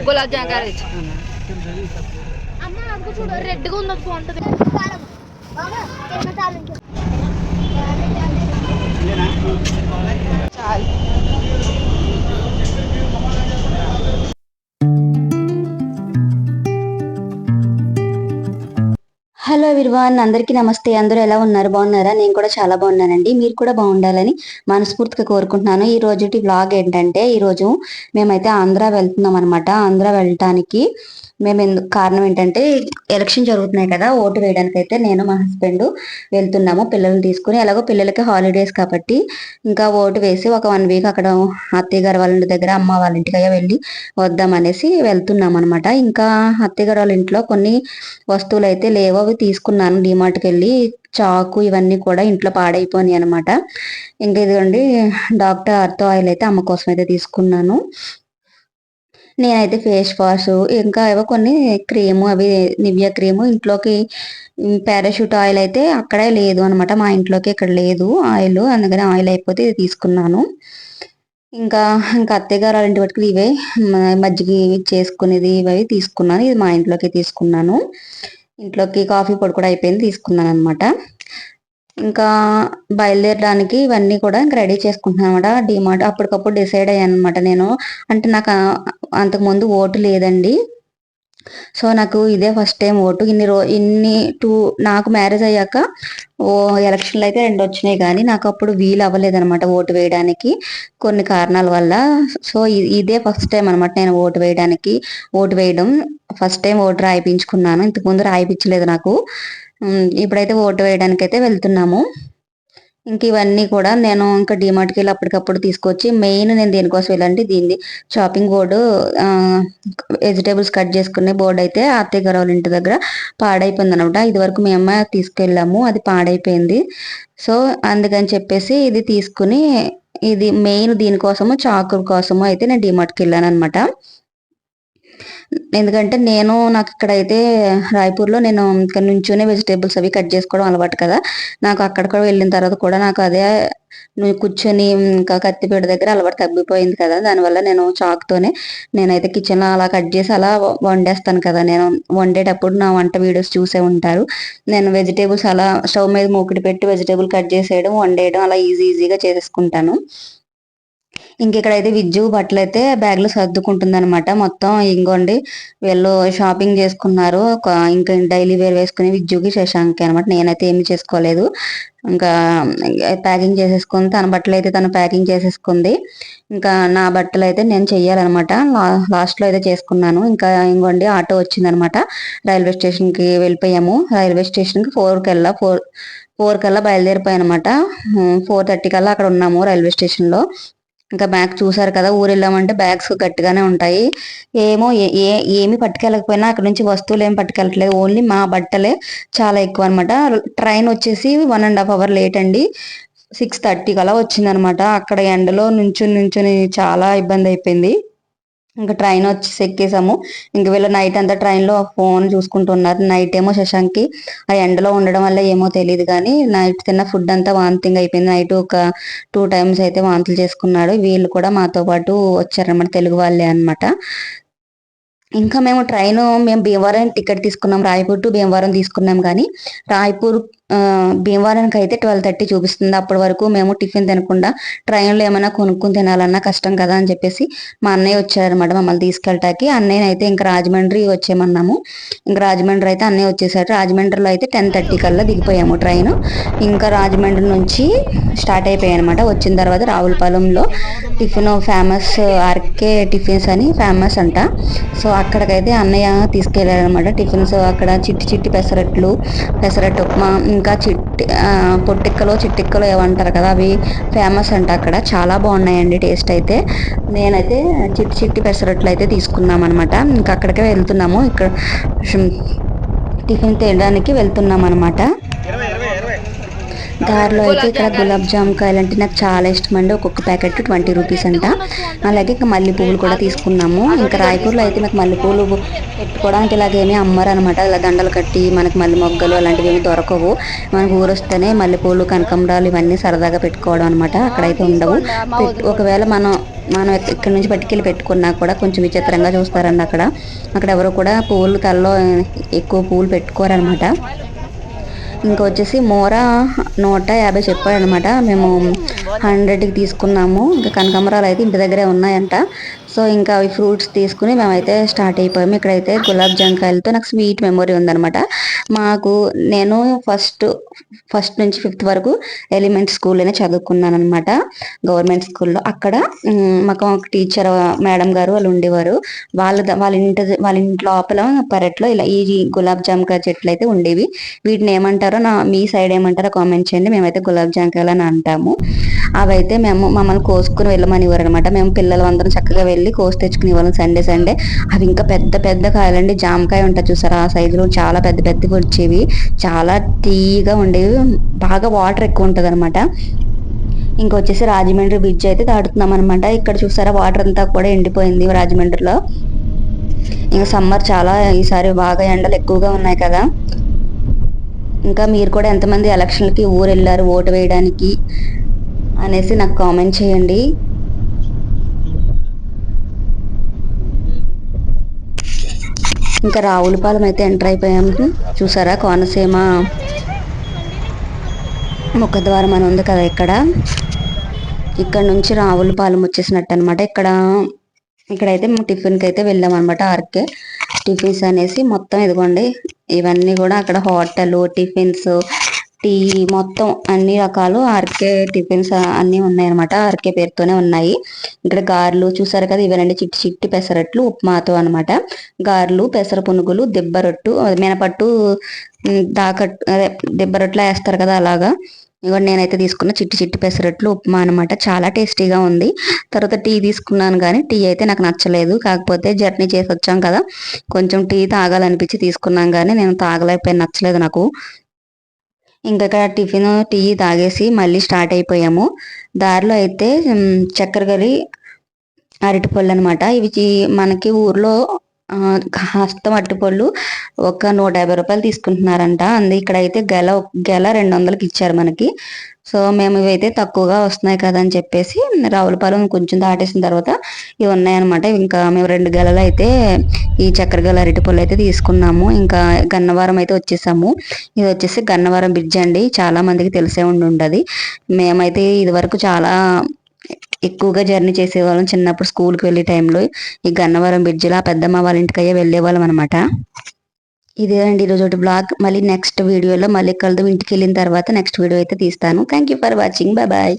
గులాబ్ జామ్ గారు ఇచ్చి చూడు రెడ్గా ఉంది బాగుంటుంది చాలు హలో విర్వాన్ అందరికీ నమస్తే. అందరూ ఎలా ఉన్నారు? బాగున్నారా? నేను కూడా చాలా బాగున్నానండి. మీరు కూడా బాగుండాలని మనస్ఫూర్తిగా కోరుకుంటున్నాను. ఈ రోజుటి వ్లాగ్ ఏంటంటే ఈ రోజు మేమైతే ఆంధ్ర వెళ్తున్నాం అనమాట ఆంధ్ర వెళ్ళటానికి మేము ఎందుకు కారణం ఏంటంటే ఎలక్షన్ జరుగుతున్నాయి కదా ఓటు వేయడానికి అయితే నేను మా హస్బెండ్ వెళ్తున్నాము పిల్లల్ని తీసుకుని. ఎలాగో పిల్లలకి హాలిడేస్ కాబట్టి ఇంకా ఓటు వేసి ఒక వన్ వీక్ అక్కడ అత్తయ్య గారు వాళ్ళ దగ్గర అమ్మ వాళ్ళ ఇంటికి అయ్యా వెళ్ళి వద్దామనేసి వెళ్తున్నాం అనమాట ఇంకా అత్తయ్య గారు వాళ్ళ ఇంట్లో కొన్ని వస్తువులు అయితే లేవు అవి తీసుకున్నాను. డిమార్ట్కి వెళ్ళి చాకు ఇవన్నీ కూడా ఇంట్లో పాడైపోయినాయి అనమాట ఇంకా ఇదిగోండి డాక్టర్ అర్థో ఆయిల్ అయితే అమ్మ కోసం అయితే తీసుకున్నాను. నేనైతే ఫేస్ వాష్ ఇంకా ఏవో కొన్ని క్రీము అవి నివ్య క్రీము ఇంట్లోకి పారాషూట్ ఆయిల్ అయితే అక్కడే లేదు అనమాట మా ఇంట్లోకి ఇక్కడ లేదు ఆయిల్ అందుకని ఆయిల్ అయిపోతే ఇది తీసుకున్నాను. ఇంకా ఇంకా అత్తయ్య గారు ఇంటి పట్టుకుని ఇవే మజ్జిగ చేసుకునేది ఇవి తీసుకున్నాను. ఇది మా ఇంట్లోకి తీసుకున్నాను. ఇంట్లోకి కాఫీ పొడి కూడా అయిపోయింది తీసుకున్నాను అనమాట ఇంకా బయలుదేరడానికి ఇవన్నీ కూడా ఇంకా రెడీ చేసుకుంటున్నాను అనమాట డిమార్ట్ అప్పటికప్పుడు డిసైడ్ అయ్యాను అనమాట నేను. అంటే నాకు అంతకుముందు ఓటు లేదండి. సో నాకు ఇదే ఫస్ట్ టైం ఓటు. ఇన్ని రో ఇన్ని టూ నాకు మ్యారేజ్ అయ్యాక ఓ ఎలక్షన్లు అయితే రెండు వచ్చినాయి కానీ నాకు అప్పుడు వీలు అవ్వలేదు అనమాట ఓటు వేయడానికి కొన్ని కారణాల వల్ల. సో ఇదే ఫస్ట్ టైం అనమాట నేను ఓటు వేయడానికి ఓటు వేయడం. ఫస్ట్ టైం ఓటు రాయిపించుకున్నాను. ఇంతకుముందు రాయిపించలేదు నాకు. ఇప్పుడైతే ఓటు వేయడానికి అయితే వెళ్తున్నాము. ఇంక ఇవన్నీ కూడా నేను ఇంకా డిమార్ట్కి వెళ్ళి అప్పటికప్పుడు తీసుకొచ్చి మెయిన్ నేను దేనికోసం వెళ్ళండి దీన్ని. షాపింగ్ బోర్డు వెజిటేబుల్స్ కట్ చేసుకునే బోర్డు అయితే అత్తయ్య గారు వాళ్ళ ఇంటి దగ్గర పాడైపోయింది అనమాట ఇది వరకు మీ అమ్మ తీసుకెళ్ళాము అది పాడైపోయింది. సో అందుకని చెప్పేసి ఇది తీసుకుని ఇది మెయిన్ దీనికోసము చాకు కోసము అయితే నేను డిమార్ట్కి వెళ్ళాను అనమాట ఎందుకంటే నేను నాకు ఇక్కడైతే రాయపూర్లో నేను ఇక్కడ నుంచోనే వెజిటేబుల్స్ అవి కట్ చేసుకోవడం అలవాటు కదా. నాకు అక్కడ కూడా వెళ్ళిన తర్వాత కూడా నాకు అదే నువ్వు కూర్చొని ఇంకా కత్తిపేట దగ్గర అలవాటు తగ్గిపోయింది కదా. దానివల్ల నేను చాక్తోనే నేనైతే కిచెన్లో అలా కట్ చేసి అలా వండేస్తాను కదా. నేను వండేటప్పుడు నా వంట వీడియోస్ చూసే ఉంటారు. నేను వెజిటేబుల్స్ అలా స్టవ్ మీద మూకిడి పెట్టి వెజిటేబుల్ కట్ చేసేయడం వండేయడం అలా ఈజీ ఈజీగా చేసేసుకుంటాను. ఇంకెక్కడైతే విజ్జు బట్టలు అయితే బ్యాగ్లో సర్దుకుంటుంది అనమాట మొత్తం ఇంకోండి వీళ్ళు షాపింగ్ చేసుకున్నారు. ఇంకా డైలీ వేర్ వేసుకుని విజ్జుకి శశాంక్ అనమాట నేనైతే ఏమి చేసుకోలేదు. ఇంకా ప్యాకింగ్ చేసేసుకుంది. తన బట్టలు అయితే తను ప్యాకింగ్ చేసేసుకుంది. ఇంకా నా బట్టలు అయితే నేను చెయ్యాలన్నమాట. లాస్ట్లో అయితే చేసుకున్నాను. ఇంకా ఇంకోండి ఆటో వచ్చిందనమాట రైల్వే స్టేషన్కి వెళ్ళిపోయాము. రైల్వే స్టేషన్కి ఫోర్ కెల్లా ఫోర్ ఫోర్ కల్లా బయలుదేరిపోయాను అనమాట ఫోర్ థర్టీ కల్లా అక్కడ ఉన్నాము రైల్వే స్టేషన్లో ఇంకా బ్యాగ్ చూసారు కదా ఊరు వెళ్ళామంటే బ్యాగ్స్ గట్టిగానే ఉంటాయి. ఏమో ఏ ఏ- ఏమి పట్టుకెళ్ళకపోయినా అక్కడ నుంచి వస్తువులు ఏమి పట్టుకెళ్ళట్లేదు. ఓన్లీ మా బట్టలే చాలా ఎక్కువ అనమాట ట్రైన్ వచ్చేసి one and half hour late అండి. సిక్స్ థర్టీ కలా వచ్చిందనమాట అక్కడ ఎండలో నుంచుని నుంచుని చాలా ఇబ్బంది అయిపోయింది. ఇంకా ట్రైన్ వచ్చి ఎక్కేసాము. ఇంక వీళ్ళు నైట్ అంతా ట్రైన్లో ఫోన్ చూసుకుంటున్నారు. నైట్ ఏమో శశాంక్కి ఆ ఎండలో ఉండడం వల్ల ఏమో తెలియదు కానీ నైట్ తిన్న ఫుడ్ అంతా వాంతింగ్ అయిపోయింది. నైట్ ఒక టూ టైమ్స్ అయితే వాంతులు చేసుకున్నాడు. వీళ్ళు కూడా మాతో పాటు వచ్చారన్నమాట తెలుగు వాళ్ళే అన్నమాట. ఇంకా మేము ట్రైన్ మేము భీమవరం టికెట్ తీసుకున్నాం. రాయపూర్ టు భీమవరం తీసుకున్నాం కానీ రాయపూర్ భీమవరానికి అయితే ట్వెల్వ్ థర్టీ చూపిస్తుంది. అప్పటి వరకు మేము టిఫిన్ తినకుండా ట్రైన్లో ఏమైనా కొనుక్కుని తినాలన్నా కష్టం కదా అని చెప్పేసి మా అన్నయ్య వచ్చారనమాట మమ్మల్ని తీసుకెళ్ళటానికి. అన్నయ్య అయితే ఇంకా రాజమండ్రి వచ్చేయమన్నాము. ఇంకా రాజమండ్రి అయితే అన్నయ్య వచ్చేసాడు రాజమండ్రిలో అయితే టెన్ థర్టీ కల్లా దిగిపోయాము ట్రైన్. ఇంకా రాజమండ్రి నుంచి స్టార్ట్ అయిపోయాయి అనమాట వచ్చిన తర్వాత రావులపాలెంలో టిఫిన్ ఫేమస్ ఆర్కే టిఫిన్స్ అని ఫేమస్ అంట. సో అక్కడికైతే అన్నయ్య తీసుకెళ్ళారనమాట టిఫిన్స్ అక్కడ చిట్టి చిట్టి పెసరట్లు పెసరట్టు ఉప్మా ఇంకా చిట్టి పొట్టిక్కలు చిట్టిక్కలు ఏమంటారు కదా అవి ఫేమస్ అంట అక్కడ. చాలా బాగున్నాయండి టేస్ట్ అయితే. నేనైతే చిట్టి చిట్టి పెసరట్లు అయితే తీసుకున్నాం అనమాట ఇంకా అక్కడికే వెళ్తున్నాము. ఇక్కడ టిఫిన్ తినడానికి వెళ్తున్నాం అనమాట దారిలో అయితే ఇక్కడ గులాబ్ జామ్ కాయలు అంటే నాకు చాలా ఇష్టం అండి ఒక్కొక్క ప్యాకెట్ ట్వంటీ రూపీస్ అంట. అలాగే ఇంకా మల్లె పువ్వులు కూడా తీసుకున్నాము. ఇంకా రాయపూర్లో అయితే నాకు మల్లె పువ్వులు పెట్టుకోవడానికి ఇలాగేమీ అమ్మరు అనమాట ఇలా దండలు కట్టి మనకి మల్లె మొగ్గలు అలాంటివి ఏమి దొరకవు. మనకు ఊరొస్తేనే మల్లెపూలు కనకంబరాలు ఇవన్నీ సరదాగా పెట్టుకోవడం అనమాట. అక్కడైతే ఉండవు. ఒకవేళ మనం మనం ఇక్కడ నుంచి పట్టుకెళ్ళి పెట్టుకున్నా కూడా కొంచెం విచిత్రంగా చూస్తారండి అక్కడ. అక్కడ ఎవరు కూడా పువ్వులు తలలో ఎక్కువ పువ్వులు పెట్టుకోరనమాట. ఇంకా వచ్చేసి మోర నూట యాభై చెప్పాడనమాట మేము హండ్రెడ్కి తీసుకున్నాము. ఇంకా కనకాంబరాలు అయితే ఇంటి దగ్గరే ఉన్నాయంట. సో ఇంకా అవి ఫ్రూట్స్ తీసుకుని మేమైతే స్టార్ట్ అయిపోయాము. ఇక్కడైతే గులాబ్ జాంకాయలతో నాకు స్వీట్ మెమొరీ ఉందనమాట మాకు నేను ఫస్ట్ ఫస్ట్ నుంచి ఫిఫ్త్ వరకు ఎలిమెంట్ స్కూల్లోనే చదువుకున్నాను అనమాట గవర్నమెంట్ స్కూల్లో. అక్కడ మాకు ఒక టీచర్ మేడం గారు వాళ్ళు ఉండేవారు. వాళ్ళ ద- వాళ్ళ ఇంటి వాళ్ళ ఇంటి లోపల పెరట్లో ఇలా ఈ గులాబ్ జామకాయ చెట్లు అయితే ఉండేవి. వీటిని ఏమంటారు నా మీ సైడ్ ఏమంటారో కామెంట్ చేయండి. మేమైతే గులాబ్ జామకాయలు అని అంటాము. అవైతే మేము మమ్మల్ని కోసుకుని వెళ్ళమని అనమాట మేము పిల్లలు అందరం చక్కగా వెళ్ళి కోసి తెచ్చుకునే వాళ్ళం సండే సండే. అవి ఇంకా పెద్ద పెద్ద కాయలండి. జామకాయ ఉంటుంది చూసారా? ఆ సైజులో చాలా పెద్ద పెద్దగా వచ్చేవి. చాలా తీగా ఉండేవి. బాగా వాటర్ ఎక్కువ ఉంటుంది అనమాట ఇంకొచ్చేసి రాజమండ్రి బ్రిడ్జ్ అయితే దాటుతున్నాం అనమాట ఇక్కడ చూసారా? వాటర్ అంతా కూడా ఎండిపోయింది రాజమండ్రిలో. ఇంకా సమ్మర్ చాలా ఈసారి బాగా ఎండలు ఎక్కువగా ఉన్నాయి కదా. ఇంకా మీరు కూడా ఎంతమంది ఎలక్షన్లకి ఊరు వెళ్ళారు ఓటు వేయడానికి అనేసి నాకు కామెంట్ చేయండి. ఇంకా రావులపాలెం అయితే ఎంటర్ అయిపోయాము చూసారా కోనసీమ ముఖద్వారం అని ఉంది కదా ఇక్కడ. ఇక్కడ నుంచి రావులపాలెం వచ్చేసినట్టు అనమాట ఇక్కడ ఇక్కడైతే మేము టిఫిన్కి అయితే వెళ్ళాం అనమాట ఆర్కే. టిఫిన్స్ అనేసి మొత్తం ఇదిగోండి. ఇవన్నీ కూడా అక్కడ హోటల్ టిఫిన్స్ టీ మొత్తం అన్ని రకాలు ఆర్కే టిఫిన్స్ అన్ని ఉన్నాయన్నమాట. ఆర్కే పేరుతోనే ఉన్నాయి. ఇక్కడ గారెలు చూసారు కదా ఇవేనండి చిట్టి చిట్టి పెసరట్లు ఉప్మాతో అన్నమాట. గారెలు పెసర పునుగులు దెబ్బ రొట్టు అది మినపట్టు దాకట్టు అదే దెబ్బ వేస్తారు కదా అలాగా. ఇవ్వండి నేనైతే తీసుకున్న చిట్టి చిట్టి పెసరట్లు ఉప్మా అనమాట చాలా టేస్టీగా ఉంది. తర్వాత టీ తీసుకున్నాను కానీ టీ అయితే నాకు నచ్చలేదు. కాకపోతే జర్నీ చేసి వచ్చాం కదా. కొంచెం టీ తాగాలనిపించి తీసుకున్నాం కానీ నేను తాగలేకపోయాను. నచ్చలేదు నాకు. ఇంకా ఇక్కడ టిఫిన్ టీ తాగేసి మళ్ళీ స్టార్ట్ అయిపోయాము. దారిలో అయితే చక్కెర గలి అరటిపళ్ళు అనమాట ఇవి మనకి ఊర్లో హస్తం అరటిపళ్ళు ఒక నూట యాభై రూపాయలు తీసుకుంటున్నారంట. అందు ఇక్కడ అయితే గెల గెల రెండు వందలకి ఇచ్చారు మనకి. సో మేము ఇవైతే తక్కువగా వస్తున్నాయి కదా అని చెప్పేసి రావులపాలెం కొంచెం దాటేసిన తర్వాత ఇవి ఉన్నాయన్నమాట. ఇంకా మేము రెండు గెలలు అయితే ఈ చక్కెర గల అరటిపళ్ళు అయితే తీసుకున్నాము. ఇంకా గన్నవరం అయితే వచ్చేసాము. ఇది వచ్చేసి గన్నవరం బ్రిడ్జ్ అండి. చాలా మందికి తెలిసే ఉండి ఉండదు మేమైతే ఇది వరకు చాలా ఎక్కువగా జర్నీ చేసేవాళ్ళం చిన్నప్పుడు స్కూల్కి వెళ్ళే టైంలో. ఈ గన్నవరం బ్రిడ్జిలో ఆ పెద్దమ్మ వాళ్ళ ఇంటికయ్యే వెళ్ళేవాళ్ళం అనమాట ఇదే అండి ఈరోజు బ్లాగ్. మళ్ళీ నెక్స్ట్ వీడియోలో మళ్ళీ కలుద్దాం. ఇంటికి వెళ్ళిన తర్వాత నెక్స్ట్ వీడియో అయితే తీస్తాను. Thank you for watching bye bye